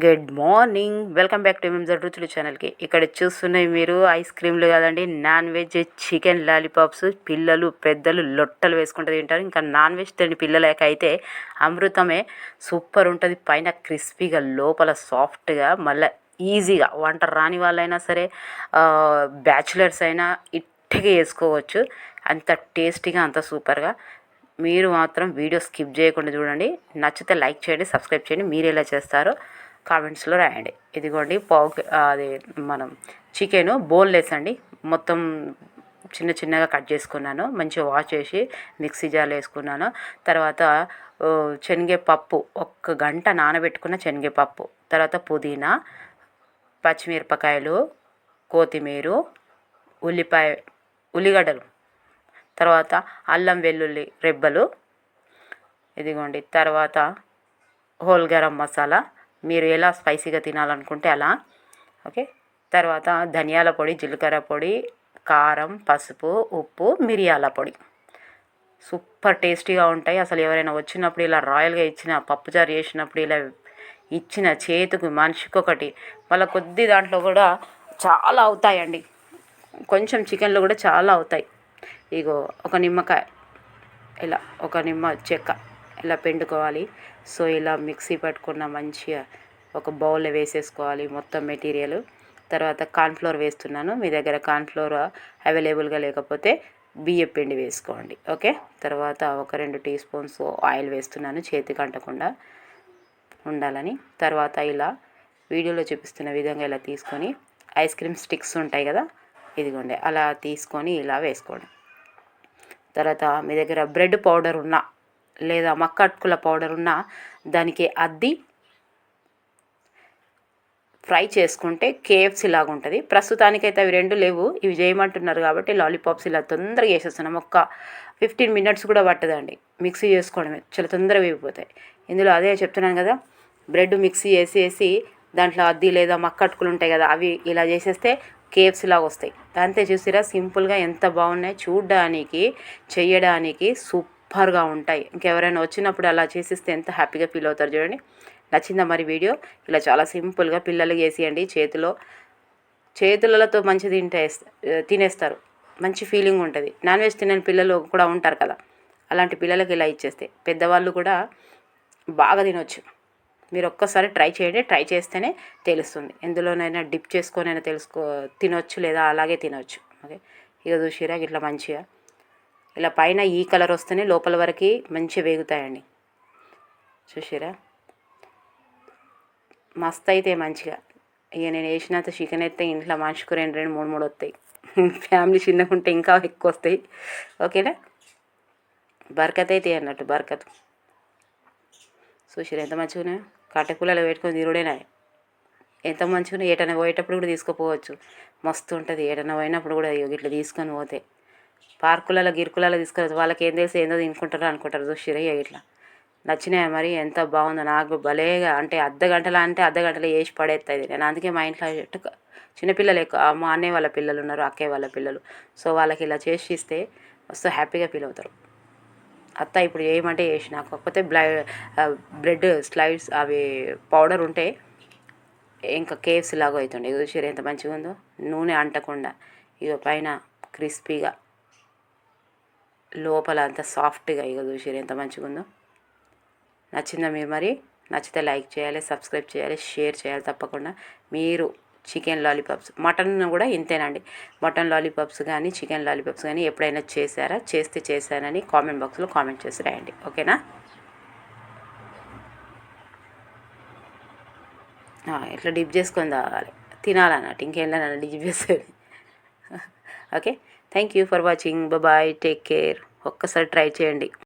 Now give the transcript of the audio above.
Good morning. Welcome back to MZ రుచులు ఛానల్కి. ఇక్కడ చూస్తున్నాయి మీరు ఐస్ క్రీమ్లు కాదండి నాన్ వెజ్ చికెన్ లాలీపాప్స్ పిల్లలు పెద్దలు లొట్టలు వేసుకుంటూ తింటారు. ఇంకా నాన్ వెజ్ తిని పిల్లలకైతే అయితే అమృతమే సూపర్ ఉంటుంది. పైన క్రిస్పీగా లోపల సాఫ్ట్గా మళ్ళీ ఈజీగా వంట రాని వాళ్ళైనా సరే బ్యాచులర్స్ అయినా ఇట్టిగా వేసుకోవచ్చు అంత టేస్టీగా అంత సూపర్గా. మీరు మాత్రం వీడియో స్కిప్ చేయకుండా చూడండి. నచ్చితే లైక్ చేయండి సబ్స్క్రైబ్ చేయండి. మీరు ఎలా చేస్తారో కామెంట్స్లో రాయండి. ఇదిగోండి పావు అది మనం చికెన్ బోన్లెస్ అండి. మొత్తం చిన్న చిన్నగా కట్ చేసుకున్నాను. మంచిగా వాష్ చేసి మిక్సీ జార్లో వేసుకున్నాను. తర్వాత శనగపప్పు ఒక్క గంట నానబెట్టుకున్న శనగపప్పు. తర్వాత పుదీనా పచ్చిమిరపకాయలు కొత్తిమీర ఉల్లిపాయ ఉల్లిగడ్డలు. తర్వాత అల్లం వెల్లుల్లి రెబ్బలు. ఇదిగోండి తర్వాత హోల్ గరం మసాలా. మీరు ఎలా స్పైసీగా తినాలనుకుంటే అలా. ఓకే? తర్వాత ధనియాల పొడి జీలకర్ర పొడి కారం పసుపు ఉప్పు మిరియాల పొడి. సూపర్ టేస్టీగా ఉంటాయి. అసలు ఎవరైనా వచ్చినప్పుడు ఇలా రాయల్గా ఇచ్చిన పప్పుచారు చేసినప్పుడు ఇలా ఇచ్చిన చేతికి మనిషికి ఒకటి మళ్ళీ కొద్ది దాంట్లో కూడా చాలా అవుతాయండి. కొంచెం చికెన్లో కూడా చాలా అవుతాయి. ఇగో ఒక నిమ్మకాయ. ఇలా ఒక నిమ్మ చెక్క. ఇలా పిండుకోవాలి. సో ఇలా మిక్సీ పట్టుకున్న మంచిగా ఒక బౌల్లో వేసేసుకోవాలి మొత్తం మెటీరియల్. తర్వాత కార్న్ఫ్లోర్ వేస్తున్నాను. మీ దగ్గర కార్న్ఫ్లోర్ అవైలబుల్గా లేకపోతే బియ్య పిండి వేసుకోండి. ఓకే? తర్వాత ఒక రెండు టీ స్పూన్స్ ఆయిల్ వేస్తున్నాను చేతికి అంటకుండా ఉండాలని. తర్వాత ఇలా వీడియోలో చూపిస్తున్న విధంగా ఇలా తీసుకొని ఐస్ క్రీమ్ స్టిక్స్ ఉంటాయి కదా ఇదిగోండి. అలా తీసుకొని ఇలా వేసుకోండి. తర్వాత మీ దగ్గర బ్రెడ్ పౌడర్ ఉన్నా లేదా మక్క అటుకుల పౌడర్ ఉన్నా దానికి అద్ది ఫ్రై చేసుకుంటే కేఎఫ్సీ లాగా ఉంటుంది ప్రస్తుతానికైతే అవి రెండు లేవు. ఇవి చేయమంటున్నారు కాబట్టి లాలీపాప్స్ ఇలా తొందరగా వేసేస్తున్నాం ఒక్క ఫిఫ్టీన్ మినిట్స్ కూడా పట్టదండి. మిక్సీ చేసుకోవడమే. చాలా తొందరగా వేగిపోతాయి. ఇందులో అదే చెప్తున్నాను కదా బ్రెడ్ మిక్సీ వేసేసి దాంట్లో అద్ది లేదా మక్కట్టుకులు ఉంటాయి కదా అవి ఇలా చేసేస్తే కేఎఫ్సీ లాగా వస్తాయి దాంతో చూసిరా సింపుల్గా ఎంత బాగున్నాయి. చూడడానికి చేయడానికి సూపర్గా ఉంటాయి. ఇంకెవరైనా వచ్చినప్పుడు అలా చేసిస్తే ఎంత హ్యాపీగా ఫీల్ అవుతారు చూడండి. నచ్చిందా మరి వీడియో? ఇలా చాలా సింపుల్గా పిల్లలు వేసేయండి చేతిలో. చేతులతో మంచి తింటే తినేస్తారు. మంచి ఫీలింగ్ ఉంటుంది. నాన్ వెజ్ తినని పిల్లలు కూడా ఉంటారు కదా. అలాంటి పిల్లలకి ఇలా ఇచ్చేస్తే పెద్దవాళ్ళు కూడా బాగా తినొచ్చు. మీరు ఒక్కసారి ట్రై చేయండి. ట్రై చేస్తేనే తెలుస్తుంది. ఎందులోనైనా డిప్ చేసుకొనైనా తెలుసుకో తినొచ్చు లేదా అలాగే తినొచ్చు. ఓకే? ఇక చూసిరా ఇట్లా మంచిగా. ఇలా పైన ఈ కలర్ వస్తేనే లోపల వరకు మంచిగా వేగుతాయండి. చూసారా? మస్తు అయితే మంచిగా. ఇక నేను వేసినంత చికెన్ అయితే ఇంట్లో మనిషికి రెండు రెండు మూడు మూడు వస్తాయి. ఫ్యామిలీ చిన్నగా ఉంటే ఇంకా ఎక్కువ వస్తాయి. ఓకేనా? బర్కత్ అయితే అన్నట్టు బర్కత్. చూసిరా ఎంత మంచిగా కట్టెపుల్లలు పెట్టుకొని తిరుడేనా ఎంత మంచిగా ఏటైనా పోయేటప్పుడు కూడా తీసుకుపోవచ్చు. మస్తు ఉంటుంది. ఏటైనా పోయినప్పుడు కూడా ఇట్లా తీసుకొని పోతే. పార్కులలో గిరుకులలో తీసుకెళ్తే వాళ్ళకి ఏం తెలిసి ఏందో తినుకుంటారో అనుకుంటారు. చూసిరా ఇట్లా. నచ్చినాయి మరి? ఎంత బాగుందో. నాకు భలేగా అంటే అర్ధ గంటల అంటే అర్ధ గంటలో వేసి పడేస్తుంది నేను అందుకే మా ఇంట్లో చిన్నపిల్లలు ఎక్కువ మా అన్నయ్య వాళ్ళ పిల్లలు ఉన్నారు అక్కయ్య వాళ్ళ పిల్లలు. సో వాళ్ళకి ఇలా చేసి ఇస్తే మస్తు హ్యాపీగా ఫీల్ అవుతారు. అత్త ఇప్పుడు ఏమంటే చేసిన కాకపోతే బ్లై బ్రెడ్ స్లైడ్స్ అవి పౌడర్ ఉంటే ఇంకా కేవ్స్ లాగా అవుతుండే. చూసారు ఎంత మంచిగా ఉందో నూనె అంటకుండా ఇక పైన క్రిస్పీగా లోపల అంత సాఫ్ట్గా ఇక చూసారు ఎంత మంచిగా ఉందో నచ్చిందా మీరు మరి? నచ్చితే లైక్ చేయాలి సబ్స్క్రైబ్ చేయాలి షేర్ చేయాలి తప్పకుండా. మీరు చికెన్ లాలీపాప్స్ మటన్ కూడా ఇంతేనండి. మటన్ లాలీపాప్స్ కానీ చికెన్ లాలీపాప్స్ కానీ ఎప్పుడైనా చేశారా? చేస్తే చేశానని కామెంట్ బాక్స్లో కామెంట్ చేసి రాయండి. ఓకేనా? ఇట్లా డిప్ చేసుకొని తాగాలి? తినాలన్నట్టు. ఇంకేం డిప్ చేసేది? Okay? Thank you for watching bye take care ఒక్కసారి ట్రై చేయండి.